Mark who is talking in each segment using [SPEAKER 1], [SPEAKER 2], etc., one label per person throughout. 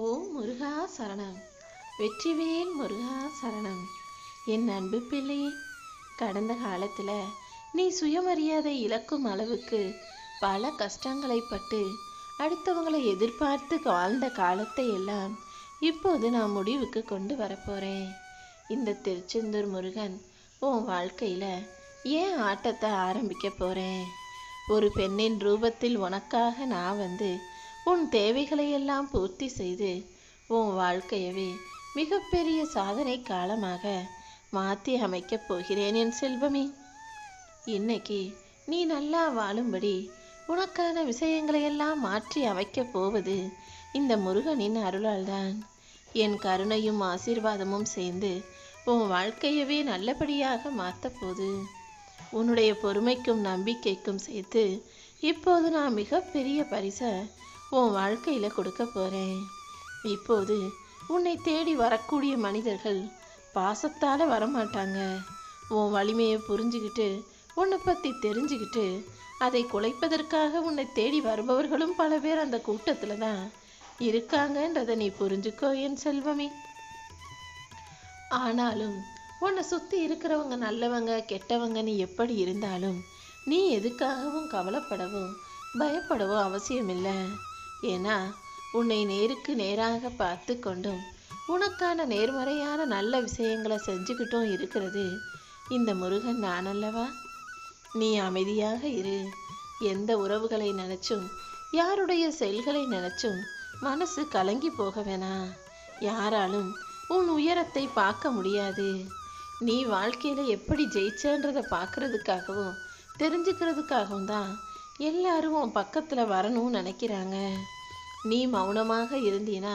[SPEAKER 1] ஓம் முருகா சரணம். வெற்றிவேல் முருகா சரணம். என் அன்பு பிள்ளையே கடந்த காலத்தில் நீ சுயமரியாதை இழக்கும் அளவுக்கு பல கஷ்டங்களை பட்டு அடுத்தவங்களை எதிர்பார்த்து வாழ்ந்த காலத்தை எல்லாம் இப்போது நான் முடிவுக்கு கொண்டு வரப்போகிறேன் இந்த திருச்செந்தூர் முருகன் உன் வாழ்க்கையில் ஏன் ஆட்டத்தை ஆரம்பிக்க போகிறேன் ஒரு பெண்ணின் ரூபத்தில் உனக்காக நான் வந்து உன் தேவைகளையெல்லாம் பூர்த்தி செய்து உன் வாழ்க்கையவே மிகப்பெரிய சாதனை காலமாக மாற்றி அமைக்கப் போகிறேன் என் செல்வமே. இன்னைக்கு நீ நல்லா வாழும்படி உனக்கான விஷயங்களையெல்லாம் மாற்றி அமைக்கப் போவது இந்த முருகனின் அருளால்தான். என் கருணையும் ஆசீர்வாதமும் சேர்ந்து உன் வாழ்க்கையவே நல்லபடியாக மாற்றப்போது உன்னுடைய பொறுமைக்கும் நம்பிக்கைக்கும் சேர்த்து இப்போது நான் மிகப்பெரிய பரிசை உன் வாழ்க்கையில் கொடுக்க போகிறேன் இப்போது உன்னை தேடி வரக்கூடிய மனிதர்கள் பாசத்தால் வரமாட்டாங்க. உன் வலிமையை புரிஞ்சுக்கிட்டு உன்னை பற்றி தெரிஞ்சுக்கிட்டு அதை குலைப்பதற்காக உன்னை தேடி வருபவர்களும் பல பேர் அந்த கூட்டத்தில் தான் இருக்காங்கன்றதை நீ புரிஞ்சுக்கோ என் செல்வமே. ஆனாலும் உன்னை சுற்றி இருக்கிறவங்க நல்லவங்க கெட்டவங்கன்னு எப்படி இருந்தாலும் நீ எதுக்காகவும் கவலைப்படவோ பயப்படவோ அவசியமில்லை. ஏன்னா உன்னை நேருக்கு நேராக பார்த்து கொண்டும் உனக்கான நேர்மறையான நல்ல விஷயங்களை செஞ்சுக்கிட்டும் இருக்கிறது. இந்த முருகன் நான் அல்லவா? நீ அமைதியாக இரு. எந்த உறவுகளை நினைச்சும் யாருடைய செயல்களை நினைச்சும் மனசு கலங்கி போக வேணாம் யாராலும் உன் உயரத்தை பார்க்க முடியாது. நீ வாழ்க்கையில் எப்படி ஜெயிச்சன்றதை பார்க்கறதுக்காகவும் தெரிஞ்சுக்கிறதுக்காகவும் தான் எல்லாரும் உன் வரணும்னு நினைக்கிறாங்க. நீ மௌனமாக இருந்தீனா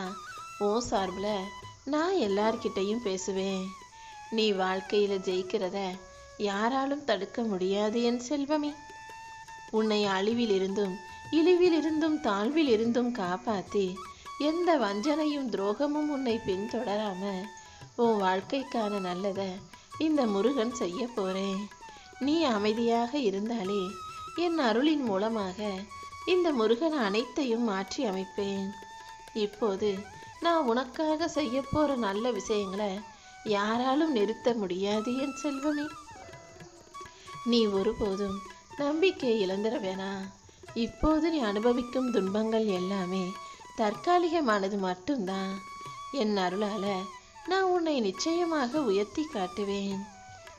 [SPEAKER 1] உன் சார்பில் நான் எல்லார்கிட்டையும் பேசுவேன். நீ வாழ்க்கையில் ஜெயிக்கிறத யாராலும் தடுக்க முடியாது என் செல்வமே. உன்னை அழிவிலிருந்தும் இழிவிலிருந்தும் தாழ்விலிருந்தும் காப்பாற்றி எந்த வஞ்சனையும் துரோகமும் உன்னை பின்தொடராம உன் வாழ்க்கைக்கான நல்லதை இந்த முருகன் செய்ய போறேன். நீ அமைதியாக இருந்தாலே என் அருளின் மூலமாக இந்த முருகன் அனைத்தையும் மாற்றி அமைப்பேன். இப்போது நான் உனக்காக செய்ய போகிற நல்ல விஷயங்களை யாராலும் நிறுத்த முடியாது என் செல்வமே. நீ ஒருபோதும் நம்பிக்கை இழந்துட வேணாம் இப்போது நீ அனுபவிக்கும் துன்பங்கள் எல்லாமே தற்காலிகமானது மட்டும்தான். என் அருளால நான் உன்னை நிச்சயமாக உயர்த்தி காட்டுவேன்.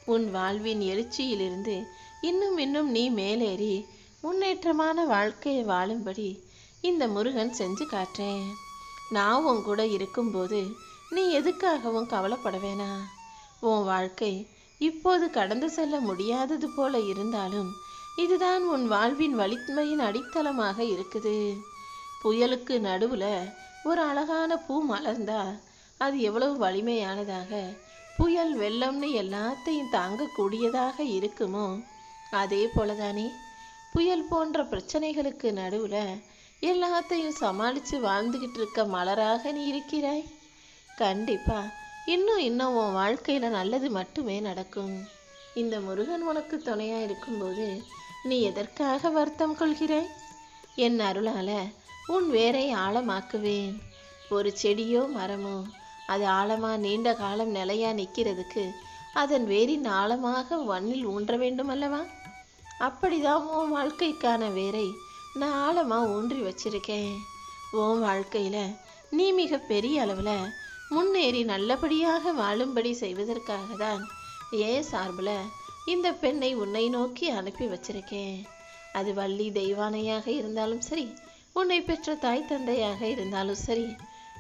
[SPEAKER 1] உன் வாழ்வின் எழுச்சியிலிருந்து இன்னும் இன்னும் நீ மேலேறி முன்னேற்றமான வாழ்க்கையை வாழும்படி இந்த முருகன் செஞ்சு காட்டுறேன் நான் உன் கூட இருக்கும்போது நீ எதுக்காகவும் கவலைப்பட வேணாம் உன் வாழ்க்கை இப்போது கடந்து செல்ல முடியாதது போல இருந்தாலும் இதுதான் உன் வாழ்வின் வலிமையின் அடித்தளமாக இருக்குது. புயலுக்கு நடுவுல ஒரு அழகான பூ மலர்ந்தா அது எவ்வளவு வலிமையானதாக புயல் வெள்ளம்னு எல்லாத்தையும் தாங்கக்கூடியதாக இருக்குமோ? அதே போலதானே. புயல் போன்ற பிரச்சனைகளுக்கு நடுவுல எல்லாத்தையும் சமாளித்து வாழ்ந்துகிட்டு இருக்க மலராக நீ இருக்கிறாய். கண்டிப்பா இன்னும் இன்னும் உன் வாழ்க்கையில நல்லது மட்டுமே நடக்கும். இந்த முருகன் உனக்கு துணையா இருக்கும்போது நீ எதற்காக வருத்தம் கொள்கிறாய்? என் அருளால உன் வேரை ஆழமாக்குவேன். ஒரு செடியோ மரமோ அது ஆழமா நீண்ட காலம் நிலையா நிற்கிறதுக்கு அதன் வேரின் ஆழமாக மண்ணில் ஊன்ற வேண்டும் அல்லவா அப்படிதான் உன் வாழ்க்கைக்கான வேரை நான் ஆழமாக ஊன்றி வச்சிருக்கேன். உன் வாழ்க்கையில் நீ மிக பெரிய அளவில் முன்னேறி நல்லபடியாக வாழும்படி செய்வதற்காக தான் ஏன் சார்பில் இந்த பெண்ணை உன்னை நோக்கி அனுப்பி வச்சிருக்கேன். அது வள்ளி தெய்வானையாக இருந்தாலும் சரி உன்னை பெற்ற தாய் தந்தையாக இருந்தாலும் சரி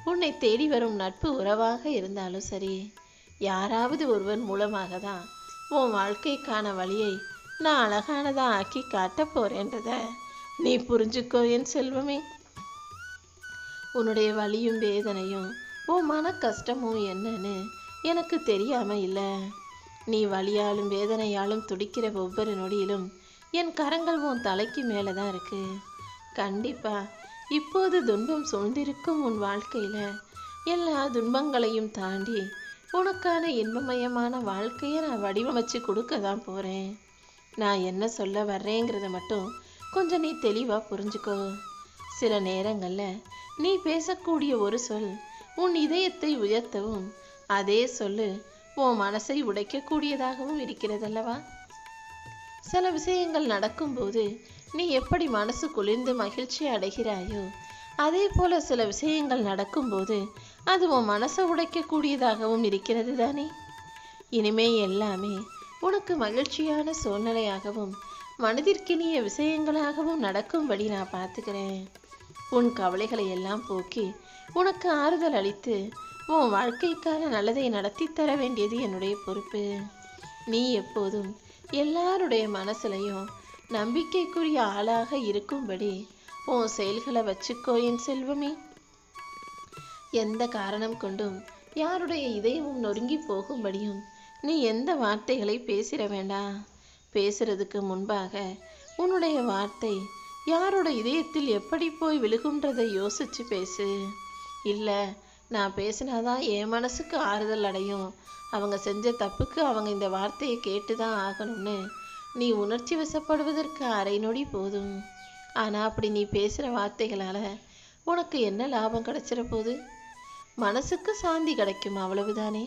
[SPEAKER 1] உன்னை தேடி வரும் நட்பு உறவாக இருந்தாலும் சரி யாராவது ஒருவன் மூலமாக தான் உன் வாழ்க்கைக்கான வழியை நான் அழகானதா ஆக்கி காட்டப் போறேன்றத நீ புரிஞ்சுக்கோ என் செல்வமே. உன்னுடைய வலியும் வேதனையும் உன் மன கஷ்டமும் என்னன்னு எனக்கு தெரியாம இல்லை. நீ வலியாலும் வேதனையாலும் துடிக்கிற ஒவ்வொரு நொடியிலும் என் கரங்கள் உன் தலைக்கு மேலே தான் இருக்கு. கண்டிப்பா இப்போது துன்பம் சூழ்ந்திருக்கும் உன் வாழ்க்கையில எல்லா துன்பங்களையும் தாண்டி உனக்கான இன்பமயமான வாழ்க்கையை நான் வடிவமைச்சு கொடுக்க தான் போறேன். நான் என்ன சொல்ல வர்றேங்கிறத மட்டும் கொஞ்சம் நீ தெளிவாக புரிஞ்சுக்கோ. சில நேரங்களில் நீ பேசக்கூடிய ஒரு சொல் உன் இதயத்தை உயர்த்தவும் அதே சொல்லு உன் மனசை உடைக்கக்கூடியதாகவும் இருக்கிறதல்லவா? சில விஷயங்கள் நடக்கும்போது நீ எப்படி மனசு குளிர்ந்து மகிழ்ச்சி அடைகிறாயோ அதே போல சில விஷயங்கள் நடக்கும்போது அது உன் மனசை உடைக்கக்கூடியதாகவும் இருக்கிறது தானே? இனிமே எல்லாமே உனக்கு மகிழ்ச்சியான சூழ்நிலையாகவும் மனதிற்கினிய விஷயங்களாகவும் நடக்கும்படி நான் பார்த்துக்கிறேன். உன் கவலைகளை எல்லாம் போக்கி உனக்கு ஆறுதல் அளித்து உன் வாழ்க்கைக்கான நல்லதை நடத்தி தர வேண்டியது என்னுடைய பொறுப்பு. நீ எப்போதும் எல்லாருடைய மனசுலையும் நம்பிக்கைக்குரிய ஆளாக இருக்கும்படி உன் செயல்களை வச்சுக்கோ என் செல்வமே. எந்த காரணம் கொண்டும் யாருடைய இதயமும் நொறுங்கி போகும்படியும் நீ எந்த வார்த்தைகளை பேசிட வேண்டாம் பேசுறதுக்கு முன்பாக உன்னுடைய வார்த்தை யாரோட இதயத்தில் எப்படி போய் விழுகுன்றதை யோசிச்சு பேசு. இல்லை நான் பேசினாதான் என் மனசுக்கு ஆறுதல் அடையும். அவங்க செஞ்ச தப்புக்கு அவங்க இந்த வார்த்தையை கேட்டு தான் ஆகணும்னு நீ உணர்ச்சி வசப்படுவதற்கு அரை நொடி போதும். ஆனால் அப்படி நீ பேசுகிற வார்த்தைகளால் உனக்கு என்ன லாபம் கிடைச்சிட போகுது மனசுக்கு சாந்தி கிடைக்கும் அவ்வளவுதானே?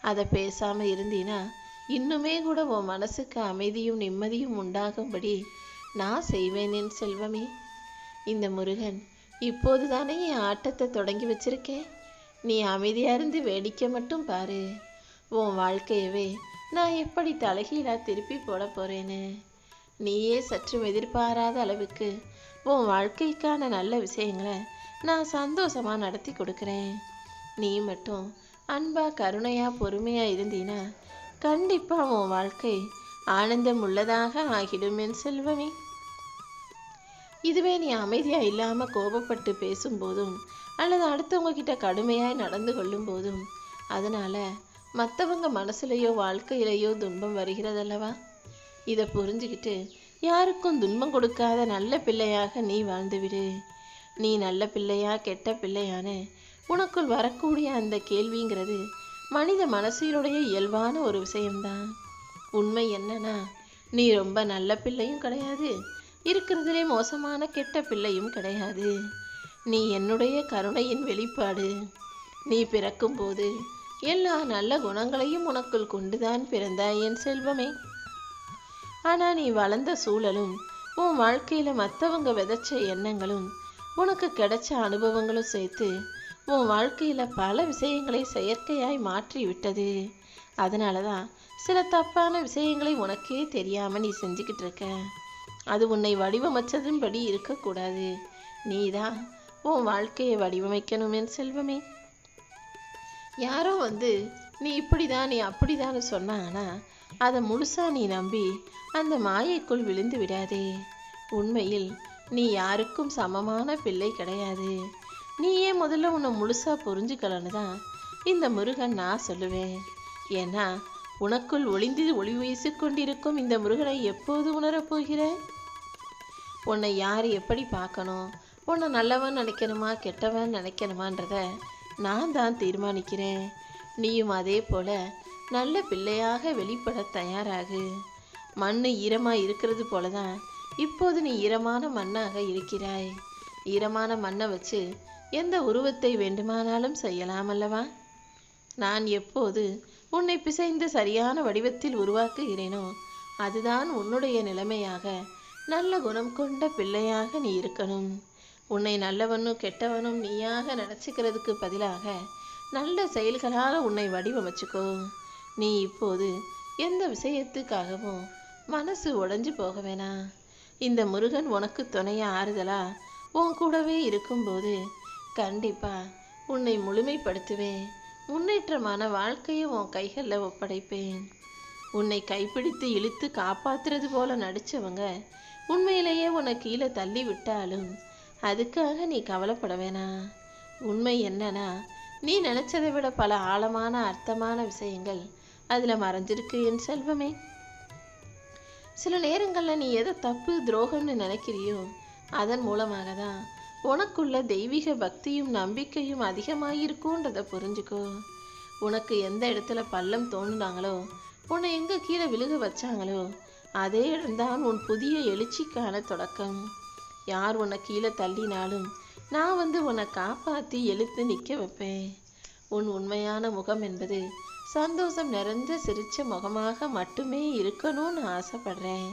[SPEAKER 1] அதை பேசாமல் இருந்தீன்னா இன்னுமே கூட உன் மனசுக்கு அமைதியும் நிம்மதியும் உண்டாகும்படி நான் செய்வேன் என் செல்வமே. இந்த முருகன் இப்போது தானே என் ஆட்டத்தை தொடங்கி வச்சிருக்கேன் நீ அமைதியாக இருந்து வேடிக்கை மட்டும் பாரு. உன் வாழ்க்கையவே நான் எப்படி தலைகீழாக திருப்பி போட போகிறேன்னு நீயே சற்றும் எதிர்பாராத அளவுக்கு உன் வாழ்க்கைக்கான நல்ல விஷயங்களை நான் சந்தோஷமாக நடத்தி கொடுக்குறேன். நீ மட்டும் அன்பா கருணையா பொறுமையா இருந்தீனா கண்டிப்பா உன் வாழ்க்கை ஆனந்தம் உள்ளதாக ஆகிடும் என் செல்வமே. இதுவே நீ அமைதியா இல்லாம கோபப்பட்டு பேசும்போதும் அல்லது அடுத்தவங்க கிட்ட கடுமையாய் நடந்து கொள்ளும் போதும் அதனால மற்றவங்க மனசுலையோ வாழ்க்கையிலையோ துன்பம் வருகிறதல்லவா? இதை புரிஞ்சுக்கிட்டு யாருக்கும் துன்பம் கொடுக்காத நல்ல பிள்ளையாக நீ வாழ்ந்துவிடு. நீ நல்ல பிள்ளையா கெட்ட பிள்ளையான்னு உனக்குள் வரக்கூடிய அந்த கேள்விங்கிறது மனித மனசினுடைய இயல்பான ஒரு விஷயம்தான். உண்மை என்னன்னா நீ ரொம்ப நல்ல பிள்ளையும் கிடையாது இருக்கிறதுலே மோசமான கெட்ட பிள்ளையும் கிடையாது. நீ என்னுடைய கருணையின் வெளிப்பாடு. நீ பிறக்கும்போது எல்லா நல்ல குணங்களையும் உனக்குள் கொண்டுதான் பிறந்தாய் என் செல்வமே. ஆனா நீ வளர்ந்த சூழலும் உன் வாழ்க்கையில மற்றவங்க விதைச்ச எண்ணங்களும் உனக்கு கிடைச்ச அனுபவங்களும் சேர்த்து உன் வாழ்க்கையில பல விஷயங்களை செயற்கையாய் மாற்றி விட்டது அதனால தான் சில தப்பான விஷயங்களை உனக்கே தெரியாமல் நீ செஞ்சுக்கிட்டு இருக்க. அது உன்னை வடிவமைச்சதும்படி இருக்கக்கூடாது. நீதான் உன் வாழ்க்கையை வடிவமைக்கணும் செல்வமே. யாரோ வந்து நீ இப்படிதான் நீ அப்படிதான்னு சொன்னாங்கன்னா அதை முழுசா நீ நம்பி அந்த மாயைக்குள் விழுந்து விடாதே. உண்மையில் நீ யாருக்கும் சமமான பிள்ளை கிடையாது. நீயே முதல்ல உன்னை முழுசாக புரிஞ்சுக்கலன்னு தான் இந்த முருகன் நான் சொல்லுவேன். ஏன்னா உனக்குள் ஒளிந்து ஒளி வீசி கொண்டிருக்கும் இந்த முருகனை எப்போது உணரப் உன்னை யார் எப்படி பார்க்கணும்? உன்னை நல்லவன் நினைக்கணுமா கெட்டவன் நினைக்கணுமான்றத நான் தான் தீர்மானிக்கிறேன். நீயும் அதே போல நல்ல பிள்ளையாக வெளிப்பட தயாராகு. மண் ஈரமாக இருக்கிறது போல தான் இப்போது நீ ஈரமான மண்ணாக இருக்கிறாய். ஈரமான மண்ணை வச்சு எந்த உருவத்தை வேண்டுமானாலும் செய்யலாம் அல்லவா? நான் எப்போது உன்னை பிசைந்து சரியான வடிவத்தில் உருவாக்குகிறேனோ அதுதான் உன்னுடைய நிலைமையாக நல்ல குணம் கொண்ட பிள்ளையாக நீ இருக்கணும். உன்னை நல்லவனும் கெட்டவனும் நீயாக நினச்சிக்கிறதுக்கு பதிலாக நல்ல செயல்களால் உன்னை வடிவமைச்சுக்கோ. நீ இப்போது எந்த விஷயத்துக்காகவும் மனசு உடைஞ்சு போக வேணாம். இந்த முருகன் உனக்கு துணைய ஆறுதலா உன் கூடவே இருக்கும்போது கண்டிப்பா. உன்னை முழுமைப்படுத்துவேன். முன்னேற்றமான வாழ்க்கையை உன் கைகளில் ஒப்படைப்பேன். உன்னை கைப்பிடித்து இழுத்து காப்பாத்துறது போல நடிச்சவங்க உண்மையிலேயே உன்னை கீழே தள்ளி விட்டாலும் அதுக்காக நீ கவலைப்பட வேணாம் உண்மை என்னன்னா நீ நினைச்சதை விட பல ஆழமான அர்த்தமான விஷயங்கள் அதில் மறைஞ்சிருக்கு என் செல்வமே. சில நேரங்களில் நீ எதை தப்பு துரோகம்னு நினைக்கிறியோ அதன் மூலமாக தான் உனக்குள்ள தெய்வீக பக்தியும் நம்பிக்கையும் அதிகமாயிருக்கும்ன்றதை புரிஞ்சுக்கோ. உனக்கு எந்த இடத்துல பள்ளம் தோணுனாங்களோ உன்னை எங்க கீழே விழுக வச்சாங்களோ அதே இடம்தான் உன் புதிய எழுச்சிக்கான தொடக்கம். யார் உன்னை கீழே தள்ளினாலும் நான் வந்து உன்னை காப்பாற்றி எழுத்து நிற்க வைப்பேன். உன் உண்மையான முகம் என்பது சந்தோஷம் நிறைந்த சிரிச்ச முகமாக மட்டுமே இருக்கணும்னு ஆசைப்படுறேன்.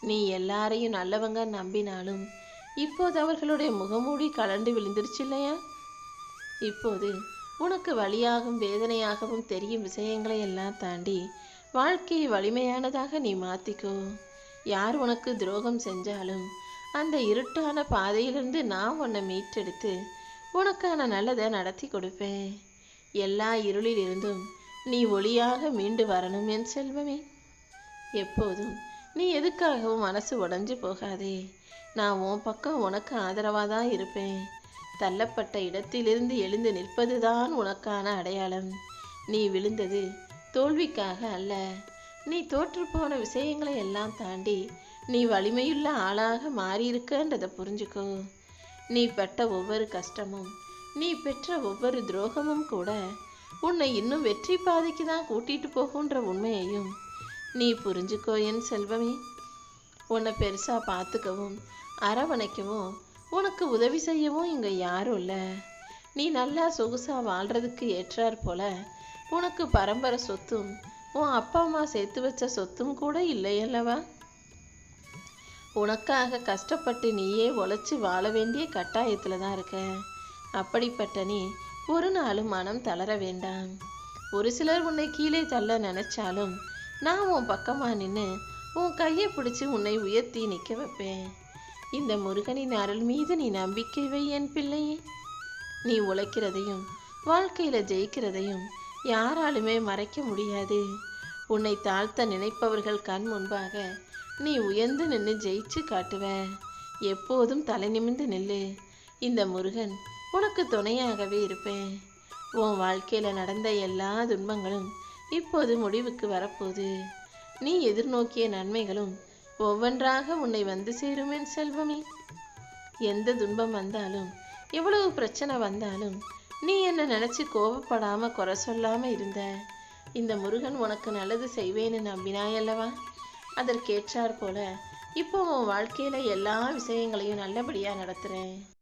[SPEAKER 1] நீ எல்லாரையும் நல்லவங்க நம்பினாலும் இப்போது அவர்களுடைய முகமூடி கலண்டு விழுந்துருச்சு இல்லையா? இப்போது உனக்கு வழியாகவும் வேதனையாகவும் தெரியும் விஷயங்களை எல்லாம் தாண்டி வாழ்க்கையை வலிமையானதாக நீ மாத்திக்கோ. யார் உனக்கு துரோகம் செஞ்சாலும் அந்த இருட்டான பாதையிலிருந்து நான் உன்னை மீட்டெடுத்து உனக்கான நல்லதை நடத்தி கொடுப்பேன். எல்லா இருளில் இருந்தும் நீ ஒளியாக மீண்டு வரணும் என் செல்வமே. எப்போதும் நீ எதுக்காகவும் மனசு உடஞ்சு போகாதே. நான் உன் பக்கம் உனக்கு ஆதரவாக தான் இருப்பேன். தள்ளப்பட்ட இடத்திலிருந்து எழுந்து நிற்பதுதான் உனக்கான அடையாளம். நீ விழுந்தது தோல்விக்காக அல்ல. நீ தோற்றுப்போன விஷயங்களை எல்லாம் தாண்டி நீ வலிமையுள்ள ஆளாக மாறியிருக்கன்றதை புரிஞ்சுக்கோ. நீ பட்ட ஒவ்வொரு கஷ்டமும் நீ பெற்ற ஒவ்வொரு துரோகமும் கூட உன்னை இன்னும் வெற்றி பாதைக்கு தான் கூட்டிகிட்டு போகுன்ற உண்மையையும் நீ புரிஞ்சுக்கோ என் செல்வமே. உன்னை பெருசா பார்த்துக்கவும் அரவணைக்கவும் உனக்கு உதவி செய்யவும் இங்க யாரும் இல்லை. நீ நல்லா சொகுசா வாழ்றதுக்கு ஏற்றாற் போல உனக்கு பரம்பரை சொத்தும் உன் அப்பா அம்மா சேர்த்து வச்ச சொத்தும் கூட இல்லை அல்லவா? உனக்காக கஷ்டப்பட்டு நீயே உழைச்சி வாழ வேண்டிய கட்டாயத்தில் தான் இருக்க. அப்படிப்பட்ட நீ ஒரு நாளும் மனம் தளர வேண்டாம். ஒரு சிலர் உன்னை கீழே தள்ள நினைச்சாலும் நான் உன் பக்கமா நின்று உன் கையை பிடிச்சி உன்னை உயர்த்தி நிற்க வைப்பேன். இந்த முருகனின் அருள் மீது நீ நம்பிக்கை வை என் பிள்ளையே. நீ உழைக்கிறதையும் வாழ்க்கையில ஜெயிக்கிறதையும் யாராலுமே மறைக்க முடியாது. உன்னை தாழ்த்த நினைப்பவர்கள் கண் முன்பாக நீ உயர்ந்து நின்று ஜெயிச்சு காட்டுவ எப்போதும் தலை நிமிந்து நில்லு. இந்த முருகன் உனக்கு துணையாகவே இருப்பேன். உன் வாழ்க்கையில நடந்த எல்லா துன்பங்களும் இப்போது முடிவுக்கு வரப்போகுது. நீ எதிர்நோக்கிய நன்மைகளும் ஒவ்வொன்றாக உன்னை வந்து சேரும் என் செல்வமே. எந்த துன்பம் வந்தாலும் எவ்வளவு பிரச்சனை வந்தாலும் நீ என்ன நினைச்சு கோபப்படாம குறை சொல்லாம இருந்த? இந்த முருகன் உனக்கு நல்லது செய்வேன்னு நம்பினாயல்லவா? அதற்கேற்றாற் போல இப்போ உன் வாழ்க்கையில எல்லா விஷயங்களையும் நல்லபடியா நடத்துறேன்.